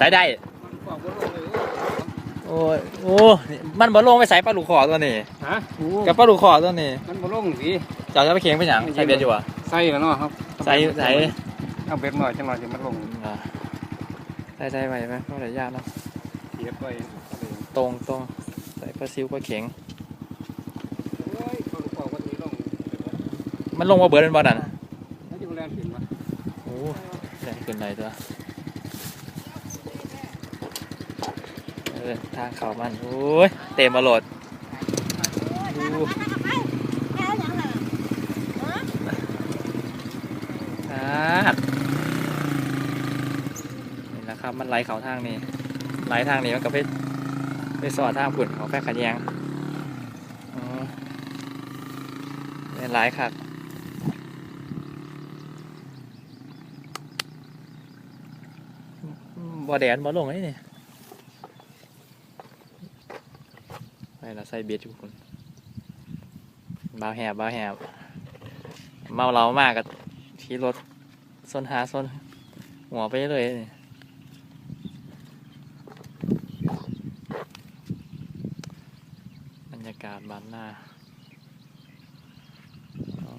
ใส่ได้มันกว่าบ่ลงเลยโอ้ยโอ้นี่มันบ่ลงไปใส่ปลาลูกคอตัวนี้ ฮะโอ้กับปลาลูกคอตัวนี้มันบ่ลงสิ เจ้าจะไปเคียงไปหยังใส่เบ็ดอยู่อะใส่แล้วเนาะครับใส่ใส่เอาเบ็ดหน่อยจังหน่อยสิมันลงอ่าใส่ใส่ไว้ไหมเพราะอะไรยากเนาะเสียบไว้ตรงตรงใส่ปลาซิวปลาเข็งโอ้ยเขาลูกบอกว่าสิลงมันลงมาเบิดเป็นบ่นั่นแล้วจะแรงขึ้นมาโอ้แรงขึ้นไหนตัว ออทางเขามันโอ้ยเต็มมาโหลดดูครับนี่แหละครับมันไหลเขาทางนี้ไหลทางนี้มันก็ไปไปสอดทางฝุ่นเขาแฟขัดแยงเป็นไหลครับบ่แดนบ่ลงนี่นี่ ไปเราใส่เบียร์ทุกคนบ่าวแหบบ่าวแหบเมาเรามากกับขี่รถส้นหาส้นหัวไปเลยบรรยากาศบ้านหน้าอ๋อ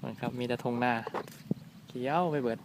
มันครับมีแต่ทงหน้าเขียวไปเบิด